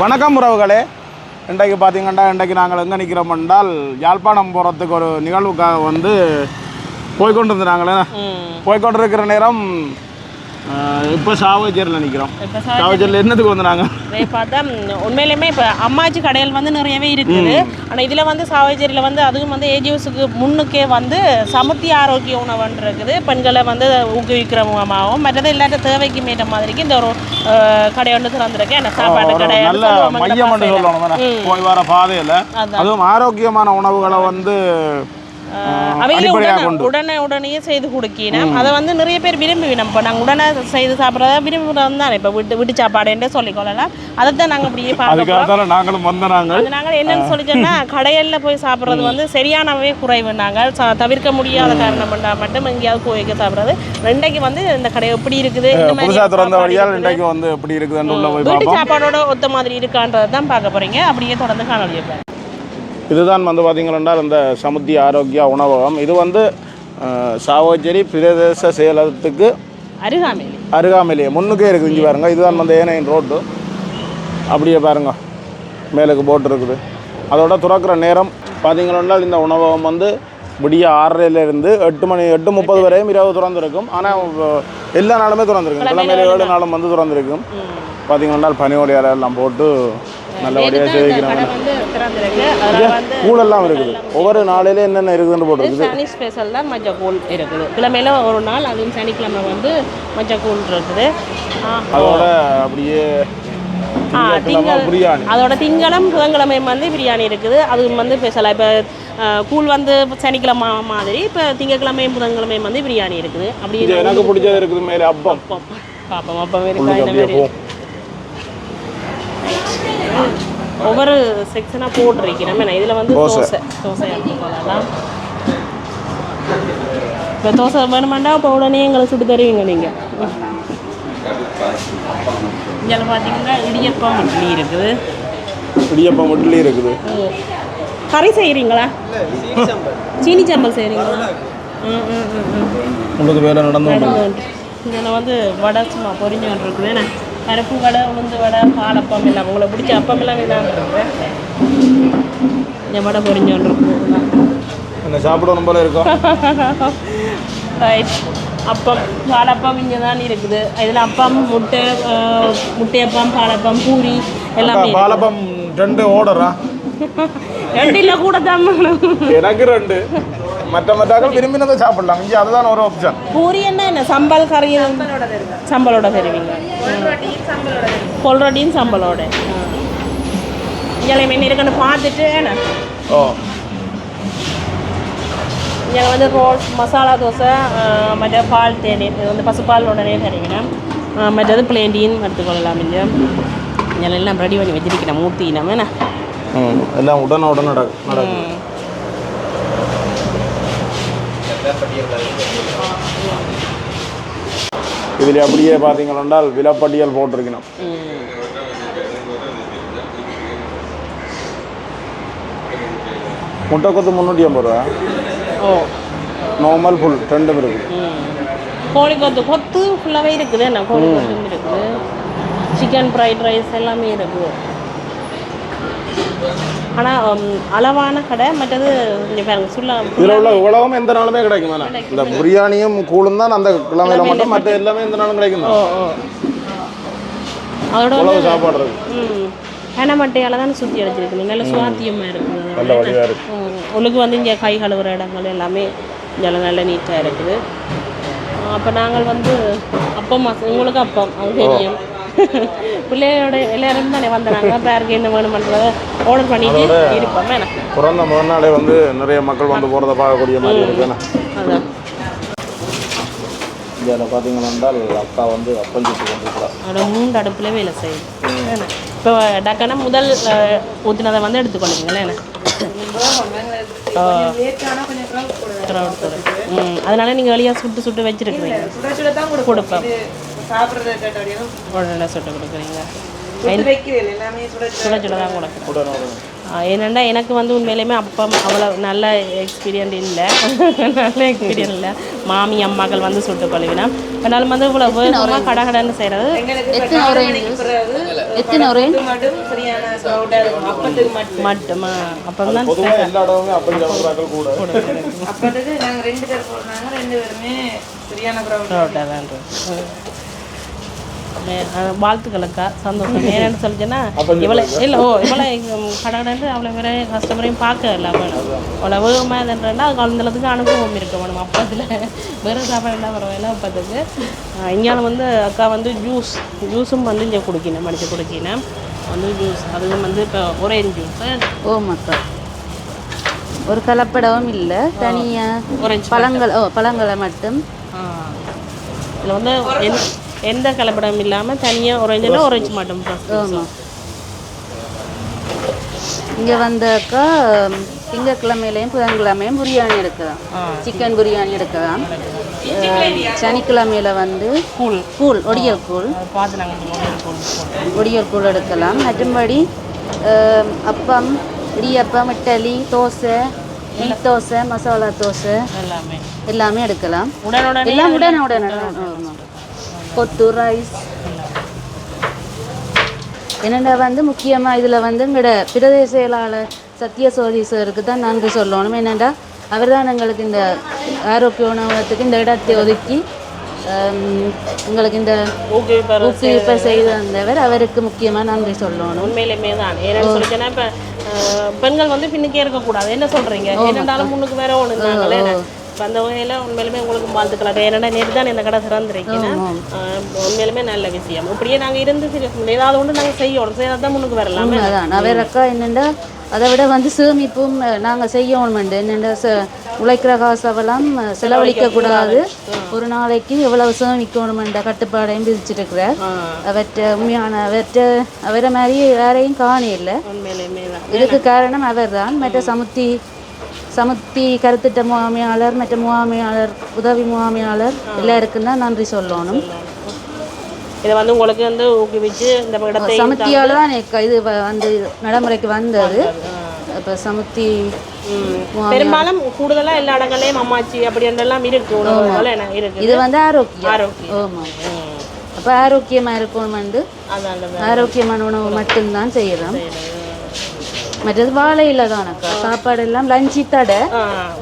வணக்கம் உறவுகளே. இன்றைக்கு பார்த்தீங்கன்னா இன்றைக்கு நாங்கள் எங்கே நிற்கிறோம் என்றால் யாழ்ப்பாணம் போகிறதுக்கு ஒரு நிகழ்வுக்காக வந்து போய்கொண்டு இருந்தாங்களே போய்கொண்டு இருக்கிற நேரம் இப்போ சாவச்சேரியில் நிற்கிறோம் இப்போ சாவச்சேரியில் என்னத்துக்கு வந்து நாங்கள் பார்த்தா உண்மையிலுமே இப்போ அம்மாச்சி கடைகள் வந்து நிறையவே இருக்குது. ஆனால் இதில் வந்து சாவச்சேரியில் வந்து அதுவும் வந்து ஏஜிஎஸ்க்கு முன்னுக்கே வந்து சமுத்தி ஆரோக்கிய உணவுன்னு இருக்குது பெண்களை வந்து ஊக்குவிக்கிற முகமாகவும் மற்றது இல்லாத தேவைக்கு மேற்ற மாதிரிக்கு இந்த ஒரு கடை ஒன்று திறந்துருக்கு. என்ன சாப்பாடு கடை நல்ல மையம் சொல்லணும். போய் வர பாதையில். அதுவும் ஆரோக்கியமான உணவுகளை வந்து அடிப்படையாக உடனே உடனே உடனே செய்து கொடுக்கணும் அதை வந்து நிறைய பேர் விரும்புவினோம் இப்போ நாங்கள் உடனே செய்து சாப்பிட்றத விரும்புகிறோம் தான். இப்போ வீட்டு வீட்டு சாப்பாடுன்றே சொல்லிக்கொள்ளலாம். அதை தான் நாங்கள் அப்படியே பார்க்க அதுக்காக தான் நாங்களும் வந்த நாங்கள் நாங்கள் என்னன்னு சொல்லி சொன்னா கடைகளில் போய் சாப்பிட்றது வந்து சரியானவே குறைவு. நாங்கள் தவிர்க்க முடியாத காரணம் பண்ணா மட்டும் எங்கேயாவது போய்க்க சாப்பிட்றது. ரெண்டைக்கு வந்து இந்த கடை எப்படி இருக்குது புதுசாக திறந்த வழியால். இன்றைக்கு வந்து எப்படி இருக்குதுன்னு உள்ள போய் வீட்டு சாப்பாடோட ஒத்த மாதிரி இருக்கான்றது தான் பார்க்க போறீங்க. அப்படியே தொடர்ந்து காணொலி வைப்பேன் இதுதான் வந்து பார்த்தீங்கன்னா இந்த சமுத்தி ஆரோக்கியா உணவகம். இது வந்து சாவச்சேரி பிரதேச செயலகத்துக்கு அருகாமையில். அருகாமையிலேயே முன்னுக்கே இருக்குது இங்கே பாருங்க. இதுதான் வந்து ஏனையின் ரோட்டு. அப்படியே பாருங்க. மேலுக்கு போட்டு இருக்குது. அதோட துறக்கிற நேரம் பார்த்தீங்கன்னா இந்த உணவகம் வந்து விடிய ஆறரைலேருந்து எட்டு மணி எட்டு முப்பது வரையும் இரவு திறந்துருக்கும். ஆனால் எல்லா நாளுமே திறந்துருக்கும். கிழமையில ஏழு நாளும் வந்து திறந்துருக்கும். பார்த்தீங்கன்னா பனியோடையால எல்லாம் போட்டு நல்லபடியாக சேவிக்கிறாங்க கூழெல்லாம் இருக்குது. ஒவ்வொரு நாளிலே என்னென்ன இருக்குதுன்னு போட்டிருக்குது சனி ஸ்பெஷல் தான் மஞ்சக்கூழ் இருக்குது. கிழமையில ஒரு நாள் அதுவும் சனிக்கிழமை வந்து மஞ்சக்கூழ் இருக்குது. ஆ, அதோட அப்படியே பிரியாணி. அதோட திங்களும் புதன்கிழமையும் வந்து பிரியாணி இருக்குது. அது வந்து ஸ்பெஷலாக இப்போ கூழ் வந்து சனிக்கிழமை மாதிரி இப்போ திங்கக்கிழமையும் புதன்கிழமையும் வந்து பிரியாணி இருக்குது. இது அப்படியே எனக்கு பிடிச்சது இருக்குது மேலே அப்பம். பார்ப்போம் பார்ப்போம் அப்போ இருக்கா உள்ளுக்கு இந்த அப்படியே மாதிரி போ ஒவ்வொரு செக்ஷனாக போட்டிருக்கிறோம். ஏன்னா இதில் வந்து தோசை. தோசை. சொல்லலாம் இப்போ தோசை வேணுமெண்டா இப்போ உடனே எங்களுக்கு சுட்டு தருவீங்க நீங்கள் இதில் பார்த்தீங்கன்னா இடியப்பம் இட்லி இருக்குது. இடியப்பம் இட்லி இருக்குது. கறி செய்கிறீங்களா சீனி சாம்பல் செய்கிறீங்களா உங்களுக்கு வேலை நடந்து இதில் வந்து வடை சும்மா பொரிஞ்சு இருக்குது என்ன? பருப்பு வடை உளுந்து வடை பாலப்பம் எல்லாம். உங்களை பிடிச்ச அப்பம் எல்லாம் இருக்குது இந்த வடை என்ன சாப்பிடணும் போல இருக்கும் அப்பம் பாலப்பம் இங்கே தான் இருக்குது. இதில் அப்பம் முட்டை முட்டையப்பம் பாலப்பம் பூரி எல்லாமே பாலப்பம் ரெண்டு ஓடரா ரெண்டில் கூட தான். எனக்கு ரெண்டு. மற்ற மற்றாக்கள் விரும்பினதை சாப்பிடலாம். இங்கே அதுதான் ஒரு ஆப்ஷன் பூரி என்ன என்ன? சம்பல் கறி சம்பளோட தருவீங்க. கொல்ரொட்டியும் சம்பளோட இதில் மீன் இருக்குன்னு பார்த்துட்டு என்ன? ஓ. இங்கே வந்து ரோல் மசாலா தோசை மற்ற பால் தேநீர் இது வந்து பசுப்பால் உடனே தருவீங்க. மற்றது பிளேண்டியும் எடுத்துக்கொள்ளலாம் இங்கே. இங்கே எல்லாம் ரெடி பண்ணி வச்சிருக்கிறேன் மூர்த்தி நம்ம என்ன எல்லாம் உடனே உடனே நட நடக்கும் இதில் அப்படியே பார்த்தீங்கன்னா விலப்பட்டியல் போட்டிருக்கணும். முட்டை கொத்து முந்நூற்றி ஐம்பது ரூபா. ஓ. நார்மல் ஃபுல் ரெண்டும் இருக்குது. கோழி கொத்து கொத்து ஃபுல்லாகவே இருக்குது என்ன? கோழி கொத்தும் இருக்குது. சிக்கன் ஃப்ரைட் ரைஸ் எல்லாமே இருக்குது. ஆனால் அளவான கடை மற்றது இங்கே பாருங்க சுல்லா இதில் உள்ள உலகம் எந்த நாளுமே கிடைக்கும் இந்த பிரியாணியும் கூழும் தான் அந்த கிழமையில மட்டும் மற்ற எல்லாமே எந்த நாளும் கிடைக்கும் அதோட சாப்பாடு இருக்கு. எண்ணெய் மட்டையால் தானே சுற்றி அடைச்சிருக்கு நல்ல சுவாத்தியமாக இருக்குது. நல்ல வடிவாக இருக்கு. ம், உங்களுக்கு வந்து இங்கே கை கழுவுற இடங்கள் எல்லாமே இங்கே நல்ல நீட்டாக இருக்குது. அப்போ நாங்கள் வந்து அப்பம் உங்களுக்கு அப்பம் அது தெரியும். பிள்ளையோட எல்லாரும் தானே வந்தாங்க பேருக்கு என்ன வேணுமன்றத ஆர்டர் பண்ணிட்டு இருப்போம். பிறந்த முதல் நாளே வந்து நிறைய மக்கள் வந்து போகிறத பார்க்கக்கூடிய மாதிரி இருக்கு. என்ன? அதான். இதில் பார்த்தீங்கன்னா அக்கா வந்து அப்பம் சுட்டு அதோட மூன்று அடுப்பில் வேலை செய்யுது இப்போ டக்குனா முதல் ஊற்றினதை வந்து எடுத்துக்கொள்ளுங்களேன் அதனால நீங்கள் வெளியாக சுட்டு சுட்டு வச்சிருக்கிறீங்க. சுட சுட தான் கொடுப்போம். கொடுப்பேன் சாப்பிட்றது கேட்டோடையும் உடனே சுட்டு கொடுக்குறீங்க சுட சுட தான் கொடுக்குறேன். ஏனெண்டா எனக்கு வந்து உண்மையிலேயுமே அப்பம் அவ்வளோ நல்ல எக்ஸ்பீரியன்ஸ் இல்லை. நல்ல எக்ஸ்பீரியன்ஸ் இல்லை. மாமி அம்மாக்கள் வந்து சுட்டு இப்போ நாள் வந்து இவ்வளோ வேகமாக கடை கடைன்னு செய்கிறது எத்தனை மட்டும் அப்போ தான் ரெண்டு பேர் போடுறாங்க ரெண்டு பேருமே சரியான ப்ராப்ளம் பரோட்டா தான் இருக்கு. மே- அஹ் வாழ்த்துக்களுக்கா? சந்தோஷம். ஏன்னு சொல்லிச்சுன்னா இவளை இல்லை ஓ இவளை கடகடன்ட்டு அவ்வளோ வேற கஸ்டமரையும் பார்க்க இல்லை. அவ்வளோ வேகமாக இதுன்றா அந்தளவுக்கு அனுபவம் இருக்க வேணும். அப்பத்தில் வேறு சாப்பாடு எல்லாம் பரவாயில்ல அப்பத்துக்கு. இங்கே வந்து அக்கா வந்து ஜூஸ் ஜூஸும் வந்து இங்கே குடிக்கணும் மடித்து குடிக்கணும். வந்து ஜூஸ் அதுவும் வந்து இப்போ ஒரேஞ்ச் ஜூஸ் ஓமாக்கா ஒரு கலப்படமும் இல்லை. தனியாக பழங்கள் ஓ பழங்களை மட்டும். இதில் வந்து எந்த எந்த கலப்படம் இல்லாமல் தனியாக ஒரேஞ்சில் ஒரேஞ்ச் மட்டும் ஆமாம் இங்கே வந்தாக்கா திங்கக்கிழமையிலையும் புதன்கிழமையும் பிரியாணி எடுக்கலாம். சிக்கன் பிரியாணி எடுக்கலாம். சனிக்கிழமையில வந்து கூழ். கூழ் ஒடியல் கூழ். ஒடியல் கூழ் எடுக்கலாம். மற்றும்படி அப்பம் இடியப்பம் இட்டலி தோசை நெய் தோசை மசாலா தோசை எல்லாமே. எல்லாமே எடுக்கலாம். எல்லாம் உடனே உடனே. கொத்து ரைஸ் என்னென்ன வந்து முக்கியமாக இதில் வந்து எங்களோட பிரதேச செயலாளர் சத்யசோதி சாருக்கு தான் நன்றி சொல்லணும். என்னென்னா அவர் தான் எங்களுக்கு இந்த ஆரோக்கிய உணவகத்துக்கு இந்த இடத்தை ஒதுக்கி ஹம், எங்களுக்கு இந்த ஊக்குவிப்பை செய்து தந்தவர். அவருக்கு முக்கியமாக நன்றி சொல்லணும். உண்மையிலுமே தான். ஏன்னு சொல்லிச்சுன்னா இப்போ பெண்கள் வந்து பின்னுக்கே இருக்கக்கூடாது. என்ன சொல்கிறீங்க என்னண்டாலும் முன்னுக்கு வேற ஒன்று இப்போ அந்த வகையில் உண்மையிலுமே உங்களுக்கு வாழ்த்துக்கள். ஏன்னா நேற்று தான் இந்த கடை திறந்துருக்கீங்கன்னா உண்மையிலுமே நல்ல விஷயம். இப்படியே நாங்கள் இருந்து ஏதாவது ஒன்று நாங்கள் செய்யணும். செய்தால் தான் முன்னுக்கு வரலாமே. அதான் அவர் அக்கா என்னென்னா அதை விட வந்து சேமிப்பும் நாங்கள் செய்யணும் என்னென்னா உழைக்கிற காசவெல்லாம் செலவழிக்கக்கூடாது ஒரு நாளைக்கு எவ்வளவு சேமிக்கணுமென்ற கட்டுப்பாடையும் விதிச்சிருக்கிறார். அவற்றை உண்மையான அவற்றை அவரை மாதிரி யாரையும் காண இல்லை. தான். இதுக்கு காரணம் அவர்தான். மற்ற சமுத்தி சமுத்தி கருத்திட்ட முகாமையாளர் மற்ற முகாமையாளர் உதவி முகாமையாளர் எல்லாருக்கும் தான் நன்றி சொல்லணும். இதை வந்து உங்களுக்கு வந்து ஊக்குவிச்சு இந்த இடத்தை சமுத்தியால் தான் இது வந்து நடைமுறைக்கு வந்தது. இப்போ சமுத்தி. பெரும்பாலும் கூடுதலா எல்லா இடங்கள்லயும் அம்மாச்சி அப்படின்றெல்லாம் இருக்கு உணவுகள் இருக்கு. இது வந்து ஆரோக்கியம். ஆரோக்கியம். அப்போ ஆரோக்கியமாக இருக்கணும் வந்து ஆரோக்கியமான உணவு மட்டும்தான் செய்யலாம் மற்றது வாழையில தானக்கா சாப்பாடு எல்லாம் லஞ்சி தடை.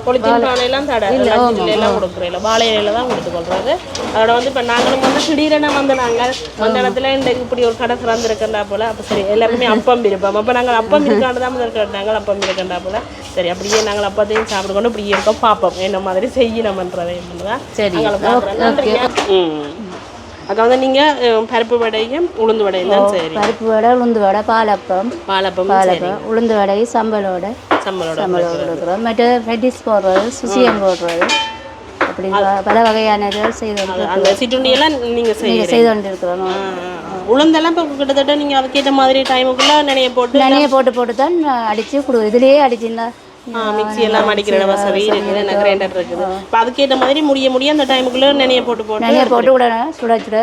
பொலித்தீன் பானையெல்லாம் தடை. லஞ்சில் எல்லாம் கொடுக்குறோம் வாழை இலையில தான் கொடுத்து கொள்றது அதோட வந்து இப்போ நாங்களும் வந்து திடீரென வந்து நாங்கள் அந்த இடத்துல இந்த இப்படி ஒரு கடை திறந்துருக்கண்டா போல அப்போ சரி எல்லாருமே அப்பம் இருப்போம் அப்போ நாங்கள் அப்பம் இருக்காண்டு தான் முதல் கேட்டாங்க அப்பம் இருக்கண்டா போல. சரி அப்படியே நாங்கள் அப்பத்தையும் சாப்பிட்டு கொண்டு இப்படியே இருக்கோம் பார்ப்போம். என்ன மாதிரி செய்யணுமன்றதை தான் சரி நாங்கள். ம். அக்கா வந்து நீங்கள் பருப்பு வடையும் உளுந்து வடையும் தான் சரி பருப்பு வடை உளுந்து வடை பாலப்பம். பாலப்பம். பாலப்பம் உளுந்து வடை சம்பளோட. சம்பளோட சம்பளம் கொடுக்குறோம். மற்ற பெட்டிஸ் போடுறது சுசியம் போடுறது. அப்படி பல வகையான செய்து கொண்டு- அந்த சிற்றுண்டியெல்லாம் நீங்கள் செய்ய செய்து கொண்டிருக்கிறோம். உளுந்தெல்லாம் இப்போ கிட்டத்தட்ட நீங்கள் அதுக்கேற்ற மாதிரி டைமுக்குள்ள நினைய போட்டு நனைய போட்டு போட்டு தான் அடித்து கொடு இதுலேயே அடிச்சுன்னா மிக்ஸி எல்லாம் அடிக்கிற வசதி இருக்குது எனக்கு கிரைண்டர் இருக்குது. இப்போ அதுக்கேற்ற மாதிரி முடிய முடிய அந்த டைமுக்குள்ள நினைய போட்டு போட்டு நனைய போட்டு உடனே சுட சுட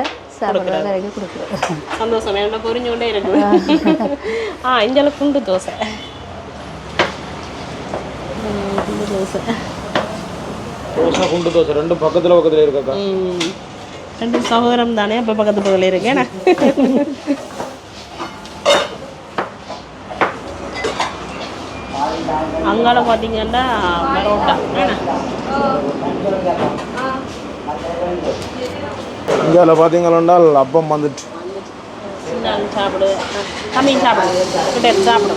சந்தோஷம் என்ன புரிஞ்சு கொண்டே இருக்குது. ஆ. இந்த குண்டு தோசை குண்டு தோசை. தோசை குண்டு தோசை ரெண்டும் பக்கத்தில் பக்கத்தில் இருக்காக்கா ம். ரெண்டும் சகோதரம் தானே அப்போ பக்கத்து பக்கத்தில் இருக்கேன். அங்கால பார்த்தீங்கன்னா பரோட்டா. இந்தியாவில் பார்த்தீங்கன்னா அப்பம் வந்துட்டு. சாப்பிடு. தம்பி சாப்பிடு. கிட்ட சாப்பிடு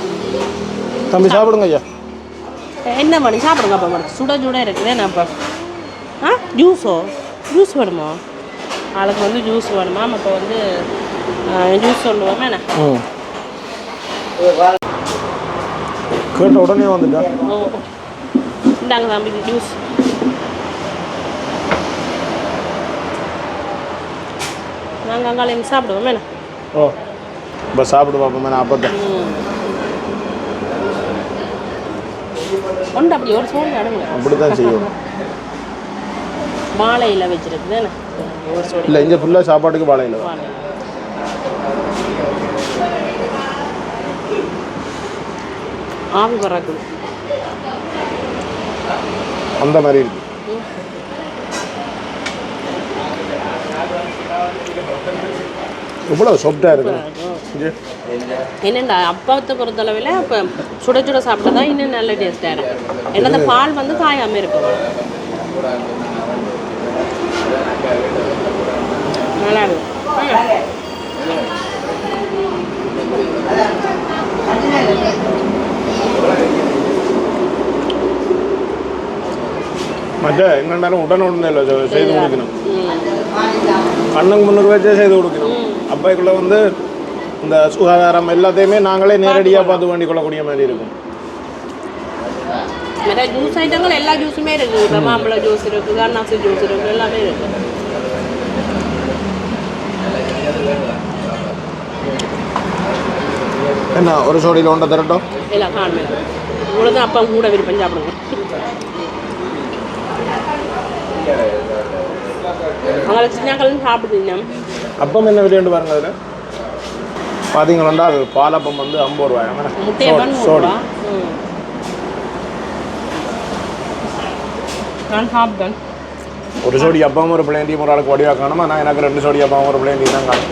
தம்பி சாப்பிடுங்க ஐயா. என்ன பண்ணி சாப்பிடுங்க அப்போ மேடம் சுட சுட இருக்குது. என்ன அப்போ? ஆ ஜூஸோ ஜூஸ் வேணுமா? ஆளுக்கு வந்து ஜூஸ் வேணுமா? அப்போ வந்து ஜூஸ் சொல்லுவோம் ம். கேட்ட உடனே வந்துட்டா. ஓ இந்தாங்க தம்பி ஜூஸ் நாங்கள் அங்கால சாப்பிடுவோம் என்ன? ஓ இப்போ சாப்பிடு பார்ப்போமே நான் அப்பத்தை ஒன்று அப்படி ஒரு சோறு அடுங்க அப்படி தான் செய்யும் வச்சிருக்குது சோறு இல்லை இங்கே ஃபுல்லாக சாப்பாட்டுக்கு வாழையில தான். ஆவி பறக்குது அந்த மாதிரி இருக்கு. எவ்வளோ சாஃப்டாக இருக்கு? இது என்னண்டா அப்பத்தை பொறுத்தளவில் இப்போ சுட சுட சாப்பிட்டா தான் இன்னும் நல்ல டேஸ்ட்டாக இருக்கும் ஏன்னா அந்த பால் வந்து காயாமல் இருக்கும். நல்லா இருக்கும் மற்ற என்னென்னாலும் உடனுடனே இல்லை செய்து கொடுக்கணும் முன்னுக்கு வச்சே செய்து கொடுக்கணும் அப்பைக்குள்ள வந்து இந்த சுகாதாரம் எல்லாத்தையுமே நாங்களே நேரடியாக பார்த்து வேண்டிக் கொள்ளக்கூடிய மாதிரி இருக்கும் ஜூஸ் ஐட்டங்கள் எல்லா ஜூஸுமே இருக்குது இப்போ மாம்பழ ஜூஸ் இருக்குது அன்னாசி ஜூஸ் இருக்குது எல்லாமே இருக்குது என்ன ஒரு சோடியில் ஒன்றை தரட்டும் எல்லாம் காணுமே உங்களுக்கு அப்பா கூட விருப்பம் சாப்பிடுங்க சின்னாக்களும் சாப்பிடுங்க அப்பம் என்ன விலையுண்டு பாருங்க அதில்? பார்த்தீங்களா அது பாலப்பம் வந்து ஐம்பது ரூபாய்? சோடி நான் சாப்பிட்டேன். ஒரு சோடி அப்பவும் ஒரு பிளேண்டியும் ஒரு ஆளுக்கு வடிவாக காணுமா? நான் எனக்கு ரெண்டு சோடி அப்பவும் ஒரு பிளேண்டி தான் காணும்.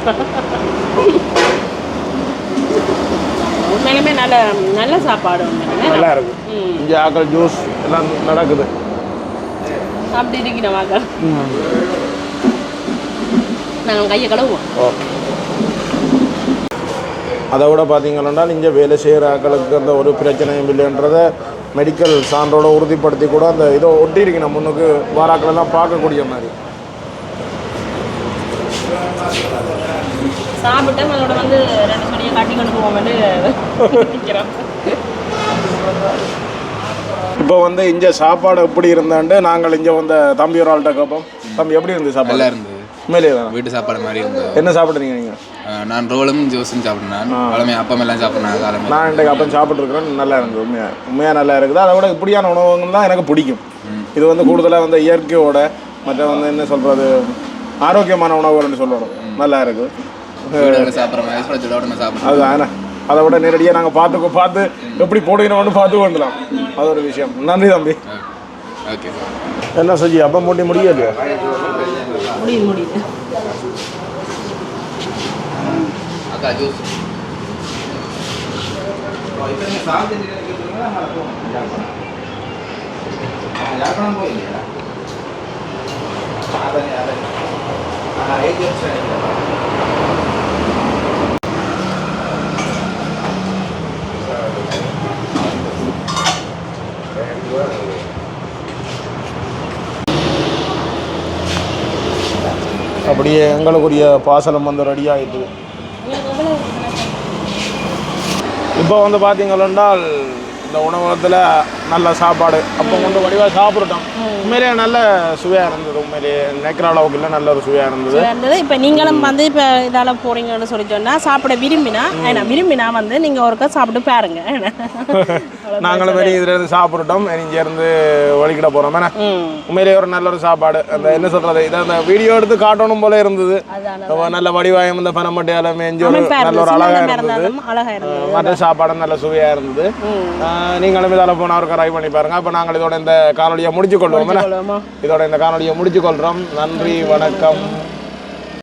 உண்மையிலுமே நல்ல நல்ல சாப்பாடு நல்லா இருக்கு ம். இங்கே ஆக்கள் ஜூஸ் எல்லாம் நடக்குது. அப்படி இருக்கிற நாங்கள் கையை கழுவுவோம். ஓ அதை விட பார்த்தீங்கன்னா இங்கே வேலை செய்கிற ஆக்களுக்கு அந்த ஒரு பிரச்சனையும் இல்லைன்றதை மெடிக்கல் சான்றோட உறுதிப்படுத்தி கூட அந்த இதை ஒட்டியிருக்கணும். முன்னுக்கு வாராக்களெல்லாம் பார்க்கக்கூடிய மாதிரி. சாப்பிட்டு அதோட வந்து ரெண்டு மணியை காட்டி கொண்டு போவோம்னு நிற்கிறோம் இப்போ வந்து இங்கே சாப்பாடு எப்படி இருந்தாண்டு? நாங்கள் இங்கே வந்த தம்பி ஒரு ஆள்கிட்ட கேட்போம். தம்பி எப்படி இருந்தது சாப்பாடு? நல்லா இருந்தது. உண்மையிலேயே தான். வீட்டு சாப்பாடு மாதிரி இருந்தது. என்ன சாப்பிட்றீங்க நீங்கள் அஹ் நான் ரோலும் ஜூஸும் சாப்பிட்டேன். பழமே அப்பம் எல்லாம் சாப்பிட்றேன் காலமே நான் இன்றைக்கு அப்போ சாப்பிட்ருக்கிறேன் நல்லா இருந்தது. உண்மையாக உண்மையாக நல்லா இருக்குது. அதை விட இப்படியான உணவகங்கள் தான் எனக்கு பிடிக்கும். இது வந்து கூடுதலாக வந்து இயற்கையோட மற்ற வந்து என்ன சொல்கிறது ஆரோக்கியமான உணவுகள்னு சொல்லணும். நல்லா இருக்குது சாப்பிட்றோம் அது ஆனா அதை விட நேரடியாக நாங்கள் பார்த்து பார்த்து எப்படி போடுகிறோம்னு பார்த்து வந்துடலாம் அது ஒரு விஷயம். நன்றி தம்பி. ஓகே என்ன செஞ்சு அப்போ மூட்டி முடியலையா முடியுது முடியுது அக்கா ஜூஸ் அப்படியே எங்களுக்குரிய பாசனம் வந்து ரெடி ஆகிட்டு இப்போ வந்து பார்த்தீங்கன்னா இந்த உணவகத்தில் நல்ல சாப்பாடு. அப்போ கொண்டு வடிவாக சாப்பிட்டுட்டோம். உண்மையிலேயே நல்ல சுவையாக இருந்தது. உண்மையிலேயே நினைக்கிற அளவுக்கு இல்லை நல்ல ஒரு சுவையாக இருந்தது. இருந்தது. இப்போ நீங்களும் வந்து இப்போ இதால் போகிறீங்கன்னு சொல்லி சொன்னால் சாப்பிட விரும்பினா ஏன்னா விரும்பினா வந்து நீங்கள் ஒருக்கா சாப்பிட்டு பாருங்க? நாங்களும் வெளியே இதுல இருந்து சாப்பிட்டுட்டோம். இங்கே இருந்து வழிக்கிட போகிறோம் ஏன்னா உண்மையிலேயே ஒரு நல்ல ஒரு சாப்பாடு. அந்த என்ன சொல்கிறது இதை அந்த வீடியோ எடுத்து காட்டணும் போல இருந்தது. நல்ல வடிவாயம் இந்த பனமட்டையால மேஞ்சு நல்ல ஒரு அழகாக இருந்தது. மற்ற சாப்பாடும் நல்ல சுவையாக இருந்தது. நீங்களும் இதால் போன ஒரு ட்ரை பண்ணி பாருங்க அப்போ நாங்கள் இதோட இந்த காணொலியை முடிச்சு? கொள்வோமா? இதோட இந்த காணொலியை முடிச்சு கொள்கிறோம் நன்றி வணக்கம்